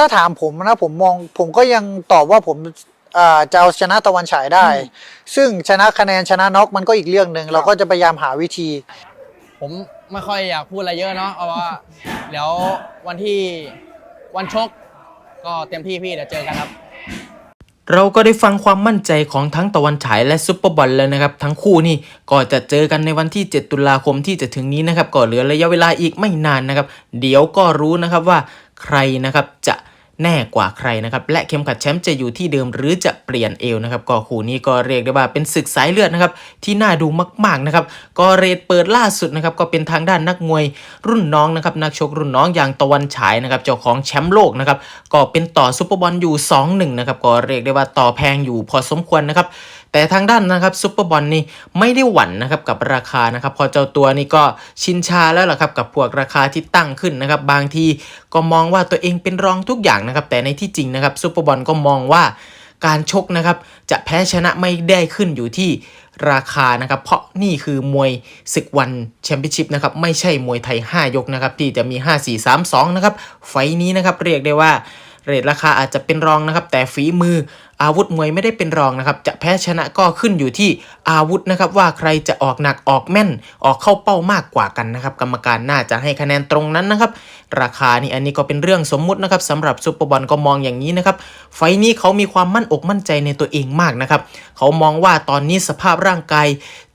ถ้าถามผมนะผมมองผมก็ยังตอบว่าผมอ่าจะเอาชนะตะวันฉายได้ ซึ่งชนะคะแนนชนะน็อกมันก็อีกเรื่องหนึ่งเราก็จะพยายามหาวิธี ผมไม่ค่อยอยากพูดอะไรเยอะเนาะเพราะว่าเดี๋ยววันที่วันชกก็เต็มที่พี่เดี๋ยวเจอกันครับ เราก็ได้ฟังความมั่นใจของทั้งตะวันฉายและซุปเปอร์บอลแล้วนะครับ ทั้งคู่นี่ก็จะเจอกันในวันที่ 7 ตุลาคมที่จะถึงนี้นะครับก็เหลือระยะเวลาอีกไม่นานนะครับ เดี๋ยวก็รู้นะครับว่าใครนะครับจะ แน่กว่าใครนะครับ และเข็มขัดแชมป์จะอยู่ที่เดิมหรือจะเปลี่ยนเอวนะครับก็คู่นี้ก็เรียกได้ว่าเป็นศึกสายเลือดนะครับที่น่าดูมากๆนะครับก็เรทเปิดล่าสุดนะครับก็เป็นทางด้านนักมวยรุ่นน้องนะครับนักชกรุ่นน้องอย่างตะวันฉายนะครับเจ้าของแชมป์โลกนะครับก็เป็นต่อซุปเปอร์บอลอยู่ 2-1นะครับก็เรียกได้ว่าต่อแพงอยู่พอสมควรนะครับ แต่ทางด้านนะครับซุปเปอร์บอลนี่ไม่ได้หวั่นนะครับกับราคานะครับพอเจ้าตัวนี่ก็ชินชาแล้วล่ะครับกับพวกราคาที่ตั้งขึ้นนะครับบางทีก็มองว่าตัวเองเป็นรองทุกอย่างนะครับแต่ในที่จริงนะครับซุปเปอร์บอลก็มองว่าการชกนะครับจะแพ้ชนะไม่ได้ขึ้นอยู่ที่ราคานะครับเพราะนี่คือมวยศึกวันแชมเปี้ยนชิพนะครับไม่ใช่มวยไทย 5 ยกนะครับที่จะมี 5 4 3 2 นะครับไฟท์นี้นะครับเรียกได้ว่าเรทราคาอาจจะเป็นรองนะครับแต่ฝีมือ อาวุธมวยไม่ได้เป็นรองนะครับ จะแพ้ชนะก็ขึ้นอยู่ที่อาวุธนะครับว่าใครจะออกหนักออกแม่นออกเข้าเป้ามากกว่ากันนะครับ กรรมการน่าจะให้คะแนนตรงนั้นนะครับ ราคานี่อันนี้ก็เป็นเรื่องสมมุตินะครับสำหรับซุปเปอร์บอลก็มองอย่างนี้นะครับไฟนี้เขามีความมั่นอกมั่นใจในตัวเองมากนะครับเขามองว่าตอนนี้สภาพร่างกาย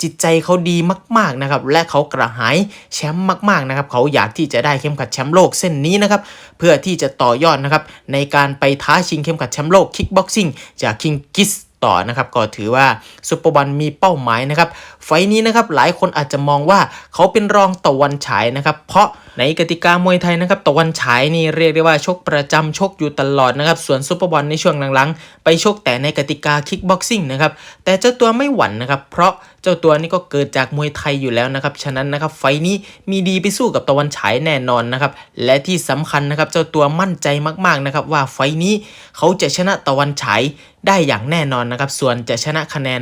จิตใจเขาดีมากๆนะครับและเขากระหายแชมป์มากๆนะครับเขาอยากที่จะได้เข้มขัดแชมป์โลกเส้นนี้นะครับเพื่อที่จะต่อยอดนะครับในการไปท้าชิงเข้มขัดแชมป์โลกคิกบ็อกซิ่งจากคิงกิส ต่อนะครับก็ถือว่าซุปเปอร์บอลมีเป้าหมายนะครับไฟล์นี้นะครับหลายคนอาจจะมองว่าเขาเป็นรองตะวันฉายนะครับเพราะในกติกามวยไทยนะครับตะวันฉายนี่เรียกได้ว่าชกประจำชกอยู่ตลอดนะครับส่วนซุปเปอร์บอลในช่วงหลังๆ ไปชกแต่ในกติกาคิกบ็อกซิ่งนะครับแต่เจ้าตัวไม่หวั่นนะครับเพราะ เจ้าตัวนี้ก็เกิดจากมวยไทยอยู่แล้วนะครับ ฉะนั้นนะครับไฟนี้มีดีไปสู้กับตะวันฉายแน่นอนนะครับ และที่สำคัญนะครับเจ้าตัวมั่นใจมากๆนะครับว่าไฟนี้เขาจะชนะตะวันฉายได้อย่างแน่นอนนะครับ ส่วนจะชนะคะแนน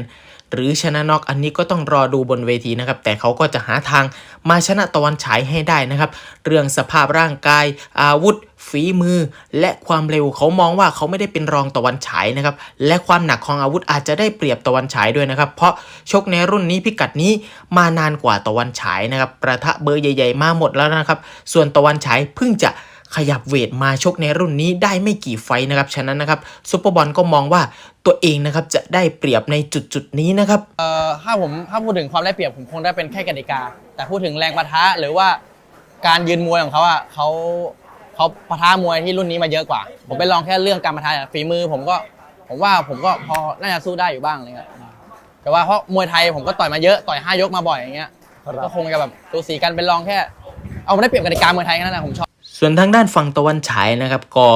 หรือชนะน็อกอันนี้ก็ต้องรอดูบนเวทีนะครับ แต่เขาก็จะหาทางมาชนะตะวันฉายให้ได้นะครับ เรื่องสภาพร่างกาย อาวุธฝีมือและความเร็วเขามองว่าเขาไม่ได้เป็นรองตะวันฉายนะครับ และความหนักของอาวุธอาจจะได้เปรียบตะวันฉายด้วยนะครับ เพราะชกในรุ่นนี้พิกัดนี้มานานกว่าตะวันฉายนะครับ ประทะเบอร์ใหญ่ ๆ มาหมดแล้วนะครับ ส่วนตะวันฉายเพิ่งจะ ขยับเวทมาชกในรุ่นนี้ได้ไม่กี่ไฟนะครับ ฉะนั้นนะครับซุปเปอร์บอลก็มองว่าตัวเองนะครับจะได้เปรียบในจุดจุดนี้นะครับเอ่อถ้าผมถ้าพูดถึงความได้เปรียบผมคงได้เป็นแค่กติกา แต่พูดถึงแรงปะทะหรือว่าการยืนมวยของเขาอะเขาเขาปะทะมวยที่รุ่นนี้มาเยอะกว่า ผมไปลองแค่เรื่องการปะทะฝีมือผมก็ผมว่าผมก็พอน่าจะสู้ได้อยู่บ้างอะไรเงี้ยแต่ว่าเพราะมวยไทยผมก็ต่อยมาเยอะต่อยห้ายกมาบ่อยอย่างเงี้ยก็คงจะแบบตูสีกันเป็นลองแค่ เอาได้เปรียบกติกามวยไทยแค่นั้นแหละผมชอบ ส่วนทางด้านฝั่งตะวันฉายนะครับก็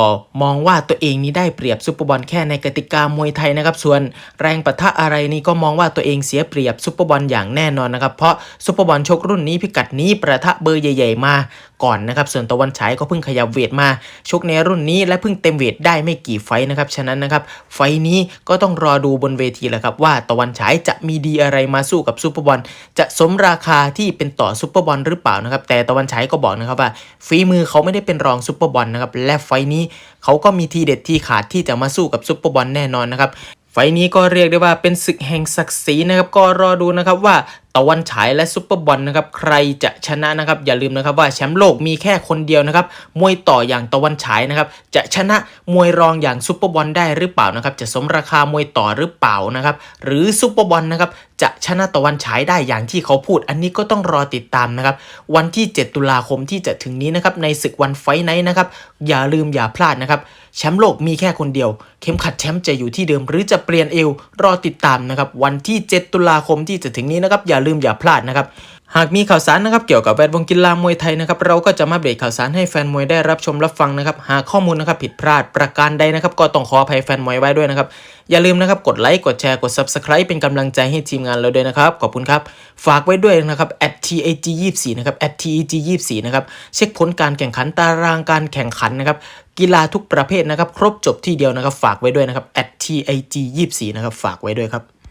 มองว่าตัวเองนี้ได้เปรียบซุปเปอร์บอลแค่ในกติกามวยไทยนะครับ ส่วนแรงปะทะอะไรนี่ก็มองว่าตัวเองเสียเปรียบซุปเปอร์บอลอย่างแน่นอนนะครับ เพราะซุปเปอร์บอลชกรุ่นนี้พิกัดนี้ประทะเบอร์ใหญ่ ๆ มาก่อนนะครับ ส่วนตะวันฉายก็เพิ่งขยับเวทมา ชกในรุ่นนี้และเพิ่งเต็มเวทได้ไม่กี่ไฟนะครับ ฉะนั้นนะครับ ไฟนี้ก็ต้องรอดูบนเวทีแหละครับ ว่าตะวันฉายจะมีดีอะไรมาสู้กับซุปเปอร์บอลจะสมราคาที่เป็นต่อซุปเปอร์บอลหรือเปล่านะครับ แต่ตะวันฉายก็บอกนะครับว่าฝีมือเขาไม่ได้เป็นรองซุปเปอร์บอลนะครับและไฟต์นี้เขาก็มีทีเด็ดที่ขาดที่จะมาสู้กับซุปเปอร์บอลแน่นอนนะครับไฟล์นี้ก็เรียกได้ว่าเป็นศึกแห่งศักดิ์ศรีนะครับก็รอดูนะครับว่าตะวันฉายและซุปเปอร์บอลนะครับใครจะชนะนะครับอย่าลืมนะครับว่าแชมป์โลกมีแค่คนเดียวนะครับมวยต่ออย่างตะวันฉายนะครับจะชนะมวยรองอย่างซุปเปอร์บอลได้หรือเปล่านะครับจะสมราคามวยต่อหรือเปล่านะครับหรือซุปเปอร์บอลนะครับจะชนะตะวันฉายได้อย่างที่เขาพูด อันนี้ก็ต้องรอติดตามนะครับวันที่ 7 ตุลาคมที่จะถึงนี้นะครับในศึกวันไฟไนท์นะครับอย่าลืมอย่าพลาดนะครับแชมป์โลกมีแค่คนเดียว เข็มขัดแชมป์จะอยู่ที่เดิมหรือจะเปลี่ยนเอวรอติดตามนะครับวันที่ 7 ตุลาคมที่จะถึงนี้นะครับอย่าลืมอย่าพลาดนะครับหากมีข่าวสารนะครับเกี่ยวกับแวดวงกีฬามวยไทยนะครับเราก็จะมาอัปเดตข่าวสารให้แฟนมวยได้รับชมรับฟังนะครับหากข้อมูลนะครับผิดพลาดประการใดนะครับก็ต้องขออภัยแฟนมวยไว้ด้วยนะครับอย่าลืมนะครับกดไลค์กดแชร์กด subscribe เป็นกำลังใจให้ทีมงานเราด้วยนะครับขอบคุณครับฝากไว้ด้วยนะครับ @tag24 นะครับ @tag24 นะครับเช็คผลการแข่งขันตารางการแข่งขันนะครับกีฬาทุกประเภทนะครับครบจบที่เดียวนะครับฝากไว้ด้วยนะครับ @tag24 นะครับฝากไว้ด้วยครับ